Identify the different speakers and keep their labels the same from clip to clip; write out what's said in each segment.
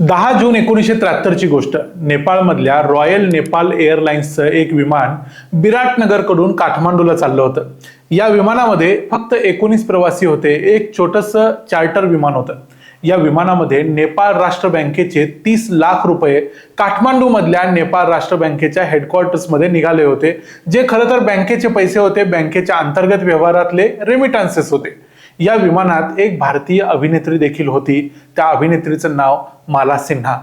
Speaker 1: दहा जून एकोणीसशे त्र्याहत्तरची गोष्ट. नेपाळमधल्या रॉयल नेपाल एअरलाइन्सचं एक विमान बिराटनगरकडून काठमांडूला चाललं होतं. या विमानामध्ये फक्त एकोणीस प्रवासी होते एक छोटंसं चार्टर विमान होतं. या विमानामध्ये नेपाळ राष्ट्र बँकेचे तीस लाख रुपये काठमांडूमधल्या नेपाळ राष्ट्र बँकेच्या हेडक्वार्टर्समध्ये निघाले होते जे खरं तर बँकेचे पैसे होते बँकेच्या अंतर्गत व्यवहारातले रेमिटान्सेस होते. या विमानात एक भारतीय अभिनेत्री देखील होती. त्या अभिनेत्रीचं नाव माला सिन्हा.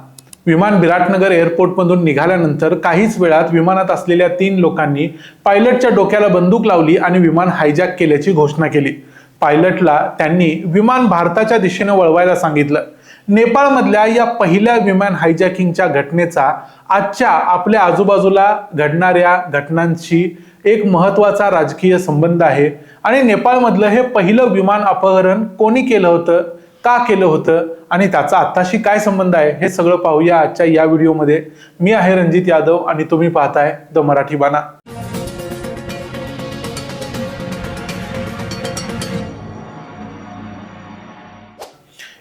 Speaker 1: विमान बिराटनगर एअरपोर्टमधून निघाल्यानंतर काहीच वेळात विमानात असलेल्या तीन लोकांनी पायलटच्या डोक्याला बंदूक लावली आणि विमान हायजॅक केल्याची घोषणा केली. पायलटला त्यांनी विमान भारताच्या दिशेने वळवायला सांगितलं. नेपाळमधल्या या पहिल्या विमान हायजॅकिंगच्या घटनेचा आजच्या आपल्या आजूबाजूला घडणाऱ्या घटनांशी एक महत्त्वाचा राजकीय संबंध आहे. आणि नेपाळमधलं हे पहिलं विमान अपहरण कोणी केलं होतं? का केलं होतं? आणि त्याचा आत्ताशी काय संबंध आहे? हे सगळं पाहूया आजच्या या व्हिडिओमध्ये. मी आहे रणजित यादव आणि तुम्ही पाहताय द मराठी बाणा.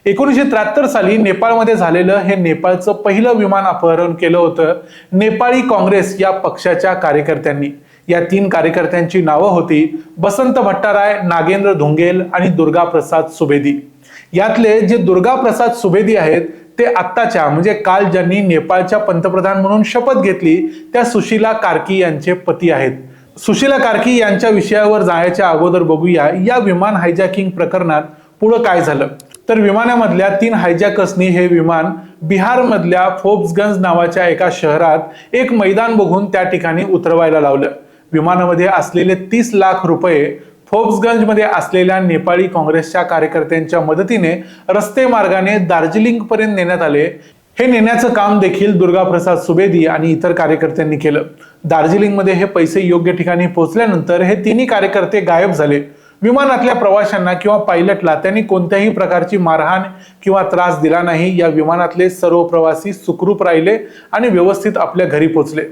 Speaker 1: एकोणीसशे त्र्याहत्तर साली नेपाळमध्ये झालेलं हे नेपाळचं पहिलं विमान अपहरण केलं होतं नेपाळी काँग्रेस या पक्षाच्या कार्यकर्त्यांनी. या तीन कार्यकर्त्यांची नावं होती बसंत भट्टाराय नागेंद्र धुंगेल आणि दुर्गा प्रसाद यातले जे दुर्गा प्रसाद आहेत ते आत्ताच्या म्हणजे काल ज्यांनी नेपाळच्या पंतप्रधान म्हणून शपथ घेतली त्या सुशीला कार्की यांचे पती आहेत. सुशीला कार्की यांच्या विषयावर जायच्या अगोदर बघूया. या विमान हायजॅकिंग प्रकरणात पुढं काय झालं? तर विमानामधल्या तीन हायजॅकर्सनी हे विमान बिहारमधल्या फोब्सगंज नावाच्या एका शहरात एक मैदान बघून त्या ठिकाणी उतरवायला लावलं. विमानामध्ये असलेले तीस लाख रुपये फोक्सगंजमध्ये असलेल्या नेपाळी काँग्रेसच्या कार्यकर्त्यांच्या मदतीने रस्ते मार्गाने दार्जिलिंग पर्यंत नेण्यात आले. हे नेण्याचं काम देखील दुर्गाप्रसाद सुबेदी आणि इतर कार्यकर्त्यांनी केलं. दार्जिलिंगमध्ये हे पैसे योग्य ठिकाणी पोहोचल्यानंतर हे तिन्ही कार्यकर्ते गायब झाले. विमानातल्या प्रवाशांना किंवा पायलटला त्यांनी कोणत्याही प्रकारची मारहाण किंवा त्रास दिला नाही. या विमानातले सर्व प्रवासी सुखरूप राहिले आणि व्यवस्थित आपल्या घरी पोचले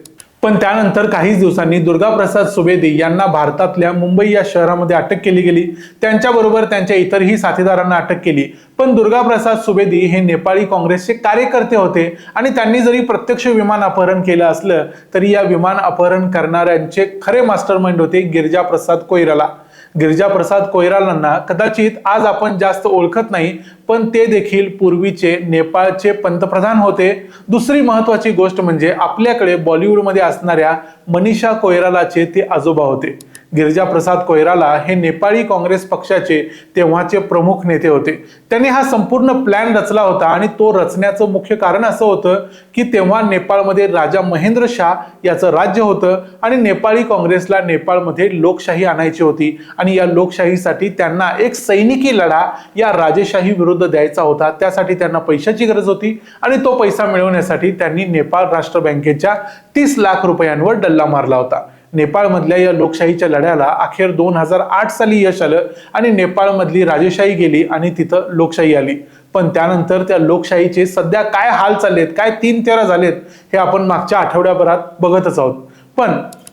Speaker 1: पण त्यानंतर काहीच दिवसांनी दुर्गाप्रसाद सुबेदी यांना भारतातल्या मुंबई या शहरामध्ये अटक केली गेली. त्यांच्याबरोबर त्यांच्या इतरही साथीदारांना अटक केली. पण दुर्गाप्रसाद सुबेदी हे नेपाळी काँग्रेसचे कार्यकर्ते होते आणि त्यांनी जरी प्रत्यक्ष विमान अपहरण केलं असलं तरी या विमान अपहरण करणाऱ्यांचे खरे मास्टर माइंड होते गिरजाप्रसाद कोईराला गिरिजा प्रसाद कोयरालांना कदाचित आज आपण जास्त ओळखत नाही पण ते देखील पूर्वीचे नेपाळचे पंतप्रधान होते. दुसरी महत्वाची गोष्ट म्हणजे आपल्याकडे बॉलिवूडमध्ये असणाऱ्या मनीषा कोयरालाचे ते आजोबा होते. गिरिजाप्रसाद कोयराला हे नेपाळी काँग्रेस पक्षाचे तेव्हाचे प्रमुख नेते होते. त्यांनी हा संपूर्ण प्लॅन रचला होता आणि तो रचण्याचं मुख्य कारण असं होतं की तेव्हा नेपाळमध्ये राजा महेंद्र शाह याचं राज्य होतं आणि नेपाळी काँग्रेसला नेपाळमध्ये लोकशाही आणायची होती. आणि या लोकशाहीसाठी त्यांना एक सैनिकी लढा या राजेशाही विरुद्ध द्यायचा होता. त्यासाठी त्यांना पैशाची गरज होती आणि तो पैसा मिळवण्यासाठी त्यांनी नेपाळ राष्ट्र बँकेच्या तीस लाख रुपयांवर डल्ला मारला होता. नेपाळमधल्या या लोकशाहीच्या लढ्याला अखेर दोन हजार आठ साली यश आलं आणि नेपाळमधली राजेशाही गेली आणि तिथं लोकशाही आली. पण त्यानंतर त्या लोकशाहीचे सध्या काय हाल चाललेत काय तीन तेरा झालेत हे आपण मागच्या आठवड्याभरात बघतच आहोत. पण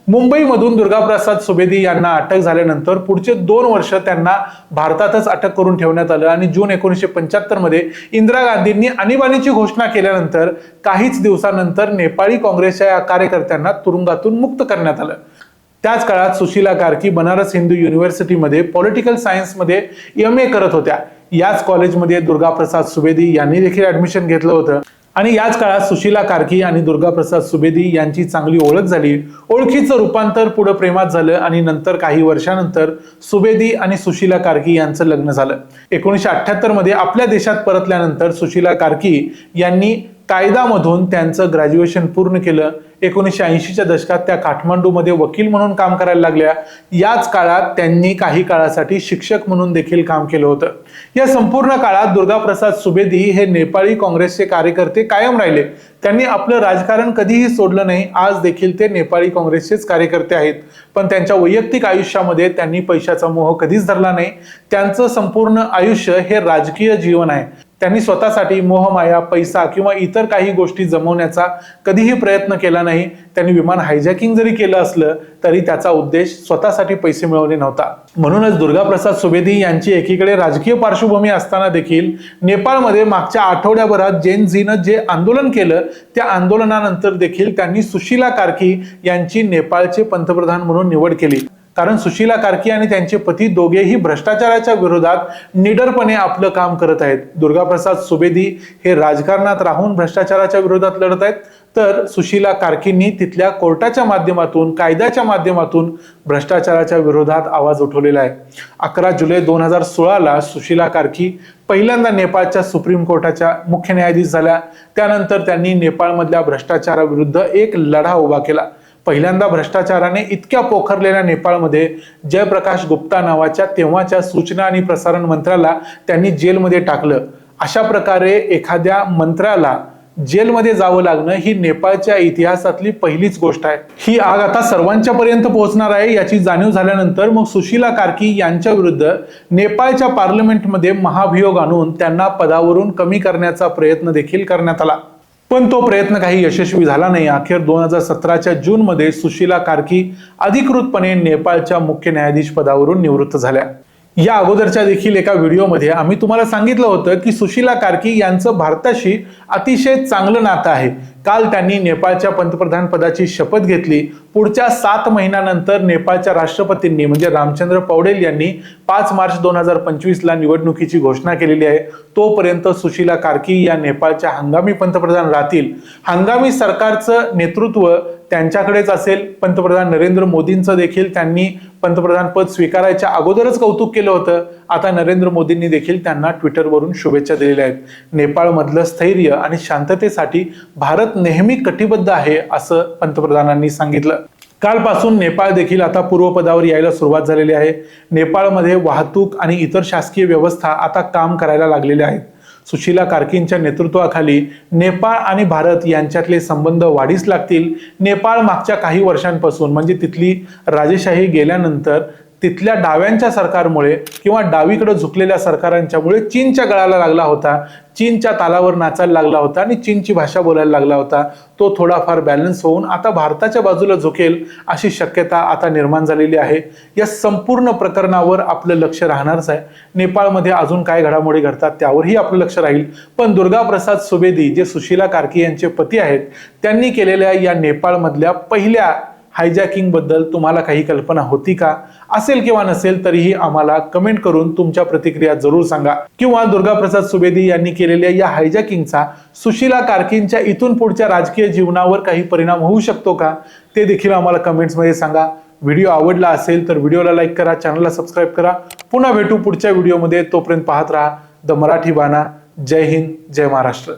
Speaker 1: मुंबईमधून दुर्गाप्रसाद सुबेदी यांना अटक झाल्यानंतर पुढचे दोन वर्ष त्यांना भारतातच अटक करून ठेवण्यात आलं आणि जून एकोणीसशे पंच्याहत्तरमध्ये इंदिरा गांधींनी आणीबाणीची घोषणा केल्यानंतर काहीच दिवसानंतर नेपाळी काँग्रेसच्या या कार्यकर्त्यांना तुरुंगातून मुक्त करण्यात आलं. त्याच काळात सुशीला कार्की बनारस हिंदू युनिव्हर्सिटीमध्ये पॉलिटिकल सायन्समध्ये एम ए करत होत्या. याच कॉलेजमध्ये दुर्गाप्रसाद सुबेदी यांनी देखील ऍडमिशन घेतलं होतं. आणि याच काळात सुशीला कार्की आणि दुर्गाप्रसाद सुबेदी यांची चांगली ओळख झाली. ओळखीचं रूपांतर पुढे प्रेमात झालं आणि नंतर काही वर्षानंतर सुबेदी आणि सुशीला कार्की यांचं लग्न झालं. एकोणीसशे अठ्ठ्याहत्तरमध्ये आपल्या देशात परतल्यानंतर सुशीला कार्की यांनी कायदामधून त्यांचं ग्रॅज्युएशन पूर्ण केलं. एकोणीसशे ऐंशीच्या दशकात त्या काठमांडूमध्ये वकील म्हणून काम करायला लागल्या. याच काळात त्यांनी काही काळासाठी शिक्षक म्हणून देखील काम केलं होतं. या संपूर्ण काळात दुर्गाप्रसाद सुबेदी हे नेपाळी काँग्रेसचे कार्यकर्ते कायम राहिले. त्यांनी आपलं राजकारण कधीही सोडलं नाही आज देखील ते नेपाळी काँग्रेसचेच कार्यकर्ते आहेत. पण त्यांच्या वैयक्तिक आयुष्यामध्ये त्यांनी पैशाचा मोह कधीच धरला नाही. त्यांचं संपूर्ण आयुष्य हे राजकीय जीवन आहे. त्यांनी स्वतःसाठी मोहमाया पैसा किंवा इतर काही गोष्टी जमवण्याचा कधीही प्रयत्न केला नाही. त्यांनी विमान हायजॅकिंग जरी केलं असलं तरी त्याचा उद्देश स्वतःसाठी पैसे मिळवणे नव्हता. म्हणूनच दुर्गाप्रसाद सुबेदी यांची एकीकडे राजकीय पार्श्वभूमी असताना देखील नेपाळमध्ये मागच्या आठवड्याभरात जेन झीनं जे आंदोलन केलं त्या आंदोलनानंतर देखील त्यांनी सुशीला कार्की यांची नेपाळचे पंतप्रधान म्हणून निवड केली. कारण सुशीला कार्की आणि त्यांचे पती दोघेही भ्रष्टाचाराच्या विरोधात निडरपणे आपलं काम करत आहेत. दुर्गाप्रसाद सुबेदी हे राजकारणात राहून भ्रष्टाचाराच्या विरोधात लढत आहेत. तर सुशीला कार्कींनी तिथल्या कोर्टाच्या माध्यमातून कायद्याच्या माध्यमातून भ्रष्टाचाराच्या विरोधात आवाज उठवलेला आहे. अकरा जुलै दोन हजार सोळाला सुशीला कार्की पहिल्यांदा नेपाळच्या सुप्रीम कोर्टाच्या मुख्य न्यायाधीश झाल्या. त्यानंतर त्यांनी नेपाळमधल्या भ्रष्टाचाराविरुद्ध एक लढा उभा केला. पहिल्यांदा भ्रष्टाचाराने इतक्या पोखरलेल्या नेपाळमध्ये जयप्रकाश गुप्ता नावाच्या तेव्हाच्या सूचना आणि प्रसारण मंत्र्याला त्यांनी जेलमध्ये टाकलं. अशा प्रकारे एखाद्या मंत्र्याला जेलमध्ये जावं लागणं ही नेपाळच्या इतिहासातली पहिलीच गोष्ट आहे. ही आग आता सर्वांच्या पर्यंत पोहोचणार आहे याची जाणीव झाल्यानंतर मग सुशीला कार्की यांच्या विरुद्ध नेपाळच्या पार्लमेंटमध्ये महाभियोग आणून त्यांना पदावरून कमी करण्याचा प्रयत्न देखील करण्यात आला. पण तो प्रयत्न काही यशस्वी झाला नाही. अखेर दोन हजार सतराच्या जूनमध्ये सुशीला कार्की अधिकृतपणे नेपाळच्या मुख्य न्यायाधीश पदावरून निवृत्त झाल्या. या अगोदरच्या देखील एका व्हिडिओमध्ये आम्ही तुम्हाला सांगितलं होतं की सुशीला कार्की यांचं भारताशी अतिशय चांगलं नातं आहे. काल त्यांनी नेपाळच्या पंतप्रधान पदाची शपथ घेतली. पुढच्या सात महिन्यानंतर नेपाळच्या राष्ट्रपतींनी म्हणजे रामचंद्र पौडेल यांनी पाच मार्च दोन हजार पंचवीसला निवडणुकीची घोषणा केलेली आहे. तोपर्यंत सुशीला कार्की या नेपाळच्या हंगामी पंतप्रधान राहतील. हंगामी सरकारचं नेतृत्व त्यांच्याकडेच असेल. पंतप्रधान नरेंद्र मोदींचं देखील त्यांनी पंतप्रधान पद स्वीकारायच्या अगोदरच कौतुक केलं होतं. आता नरेंद्र मोदींनी देखील त्यांना ट्विटरवरून शुभेच्छा दिलेल्या आहेत. नेपाळमधलं स्थैर्य आणि शांततेसाठी भारत नेहमी कटिबद्ध आहे असं पंतप्रधानांनी सांगितलं. कालपासून नेपाळ देखील आता पूर्वपदावर यायला सुरुवात झालेली आहे. नेपाळमध्ये वाहतूक आणि इतर शासकीय व्यवस्था आता काम करायला लागलेल्या आहेत. सुशीला कार्कींच्या नेतृत्वाखाली नेपाळ आणि भारत यांच्यातले संबंध वाढीस लागतील. नेपाळ मागच्या काही वर्षांपासून म्हणजे तिथली राजेशाही गेल्यानंतर तिथल्या डाव्यांच्या सरकारमुळे किंवा डावीकडे झुकलेल्या सरकारांच्यामुळे चीनच्या गळाला लागला होता. चीनच्या तालावर नाचायला लागला होता आणि चीनची भाषा बोलायला लागला होता. तो थोडाफार बॅलन्स होऊन आता भारताच्या बाजूला झुकेल अशी शक्यता आता निर्माण झालेली आहे. या संपूर्ण प्रकरणावर आपलं लक्ष राहणारच आहे. नेपाळमध्ये अजून काय घडामोडी घडतात त्यावरही आपलं लक्ष राहील. पण दुर्गाप्रसाद सुबेदी जे सुशीला कार्की यांचे पती आहेत त्यांनी केलेल्या या नेपाळमधल्या पहिल्या हायजॅकिंगबद्दल तुम्हाला काही कल्पना होती का? असेल किंवा नसेल तरीही आम्हाला कमेंट करून तुमच्या प्रतिक्रिया जरूर सांगा. किंवा दुर्गाप्रसाद सुबेदी यांनी केलेल्या या हायजॅकिंगचा सुशीला कार्कींच्या इथून पुढच्या राजकीय जीवनावर काही परिणाम होऊ शकतो का? ते देखील आम्हाला कमेंट्समध्ये सांगा. व्हिडिओ आवडला असेल तर व्हिडिओला लाईक करा चॅनलला सबस्क्राईब करा. पुन्हा भेटू पुढच्या व्हिडिओमध्ये. तोपर्यंत पाहत राहा द मराठी बाणा. जय हिंद जय महाराष्ट्र.